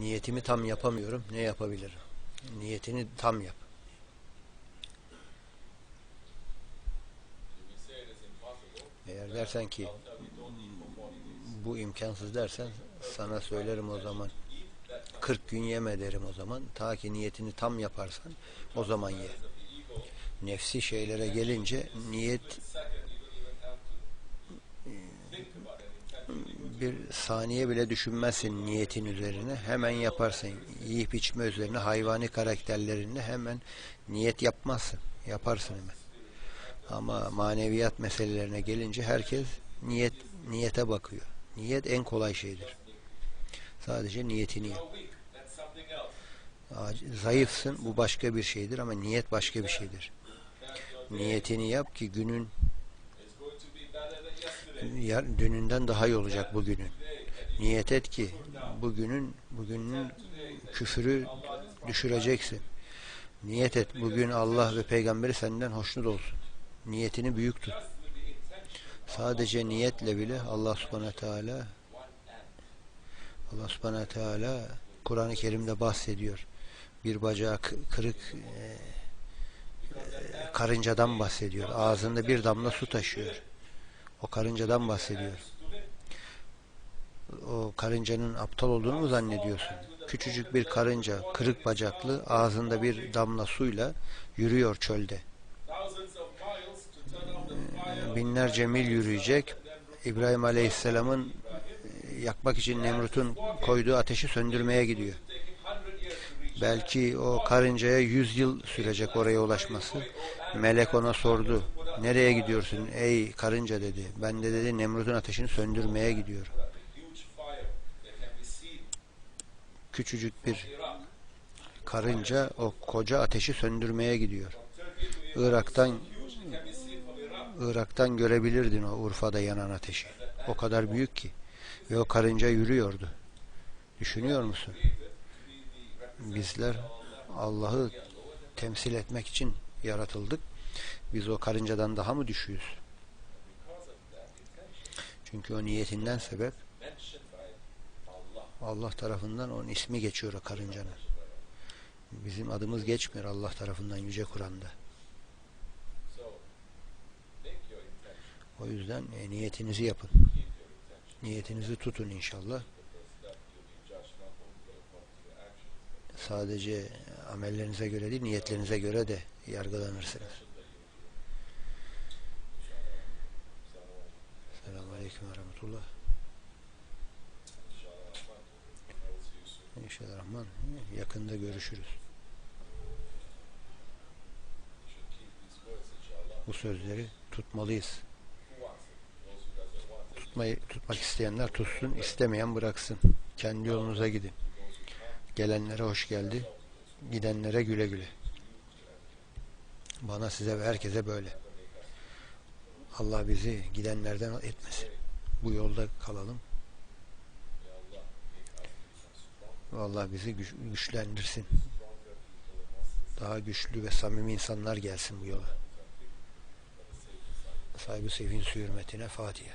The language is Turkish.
Niyetimi tam yapamıyorum. Ne yapabilirim? Niyetini tam yap. Eğer dersen ki bu imkansız dersen sana söylerim o zaman 40 gün yeme derim o zaman. Ta ki niyetini tam yaparsan o zaman ye. Nefsi şeylere gelince niyet bir saniye bile düşünmezsin niyetin üzerine. Hemen yaparsın. Yiyip içme üzerine hayvani karakterlerinde hemen niyet yapmazsın. Yaparsın hemen. Ama maneviyat meselelerine gelince herkes niyet niyete bakıyor. Niyet en kolay şeydir. Sadece niyetini yap. Zayıfsın bu başka bir şeydir ama niyet başka bir şeydir. Niyetini yap ki günün dününden daha iyi olacak bugünün. Niyet et ki bugünün bugünün küfürü düşüreceksin. Niyet et bugün Allah ve peygamberi senden hoşnut olsun. Niyetini büyük tut. Sadece niyetle bile Allah subhanahu teala Allah subhanahu teala Kur'an-ı Kerim'de bahsediyor. Bir bacağı kı- kırık e, e, karıncadan bahsediyor. Ağzında bir damla su taşıyor. O karıncadan bahsediyor. O karıncanın aptal olduğunu mu zannediyorsun? Küçücük bir karınca, kırık bacaklı, ağzında bir damla suyla yürüyor çölde. Ee, Binlerce mil yürüyecek. İbrahim Aleyhisselam'ın e, yakmak için Nemrut'un koyduğu ateşi söndürmeye gidiyor. Belki o karıncaya yüz yıl sürecek oraya ulaşması. Melek ona sordu. Nereye gidiyorsun ey karınca dedi. Ben de dedi Nemrut'un ateşini söndürmeye gidiyorum. Küçücük bir karınca o koca ateşi söndürmeye gidiyor. Irak'tan Irak'tan görebilirdin o Urfa'da yanan ateşi. O kadar büyük ki. Ve o karınca yürüyordu. Düşünüyor musun? Bizler Allah'ı temsil etmek için yaratıldık. Biz o karıncadan daha mı düşüyüz? Çünkü o niyetinden sebep Allah tarafından onun ismi geçiyor o karıncanın. Bizim adımız geçmiyor Allah tarafından Yüce Kur'an'da. O yüzden e, niyetinizi yapın. Niyetinizi tutun inşallah. Sadece amellerinize göre değil, niyetlerinize göre de yargılanırsınız. Aleyküm ve Rahmetullah. İnşallah Rahman. Yakında görüşürüz. Bu sözleri tutmalıyız. Tutmayı, tutmak isteyenler tutsun, istemeyen bıraksın. Kendi yolunuza gidin. Gelenlere hoş geldi. Gidenlere güle güle. Bana size ve herkese böyle. Allah bizi gidenlerden etmesin. Bu yolda kalalım. Allah bizi güç- güçlendirsin. Daha güçlü ve samimi insanlar gelsin bu yola. Sahibi sevin su hürmetine Fatiha.